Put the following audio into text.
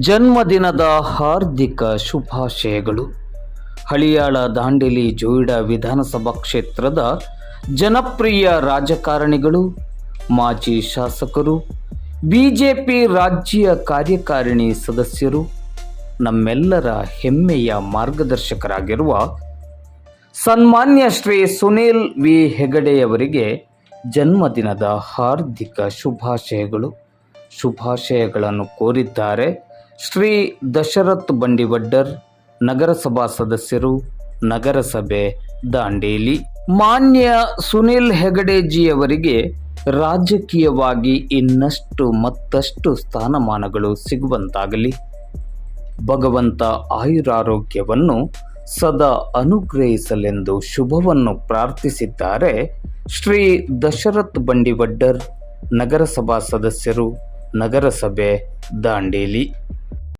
ಜನ್ಮದಿನದ ಹಾರ್ದಿಕ ಶುಭಾಶಯಗಳು. ಹಳಿಯಾಳ ದಾಂಡೇಲಿ ಜೋಯಿಡಾ ವಿಧಾನಸಭಾ ಕ್ಷೇತ್ರದ ಜನಪ್ರಿಯ ರಾಜಕಾರಣಿಗಳು, ಮಾಜಿ ಶಾಸಕರು, ಬಿಜೆಪಿ ರಾಜ್ಯ ಕಾರ್ಯಕಾರಿಣಿ ಸದಸ್ಯರು, ನಮ್ಮೆಲ್ಲರ ಹೆಮ್ಮೆಯ ಮಾರ್ಗದರ್ಶಕರಾಗಿರುವ ಸನ್ಮಾನ್ಯ ಶ್ರೀ ಸುನೀಲ್ ವಿ ಹೆಗಡೆಯವರಿಗೆ ಜನ್ಮದಿನದ ಹಾರ್ದಿಕ ಶುಭಾಶಯಗಳು. ಶುಭಾಶಯಗಳನ್ನು ಕೋರಿದ್ದಾರೆ ಶ್ರೀ ದಶರಥ್ ಬಂಡಿವಡ್ಡರ್, ನಗರಸಭಾ ಸದಸ್ಯರು, ನಗರಸಭೆ ದಾಂಡೇಲಿ. ಮಾನ್ಯ ಸುನಿಲ್ ಹೆಗಡೆಜಿಯವರಿಗೆ ರಾಜಕೀಯವಾಗಿ ಇನ್ನಷ್ಟು ಮತ್ತಷ್ಟು ಸ್ಥಾನಮಾನಗಳು ಸಿಗುವಂತಾಗಲಿ. ಭಗವಂತ ಆಯುರಾರೋಗ್ಯವನ್ನು ಸದಾ ಅನುಗ್ರಹಿಸಲೆಂದು ಶುಭವನ್ನು ಪ್ರಾರ್ಥಿಸಿದ್ದಾರೆ ಶ್ರೀ ದಶರಥ್ ಬಂಡಿವಡ್ಡರ್, ನಗರಸಭಾ ಸದಸ್ಯರು, ನಗರಸಭೆ ದಾಂಡೇಲಿ.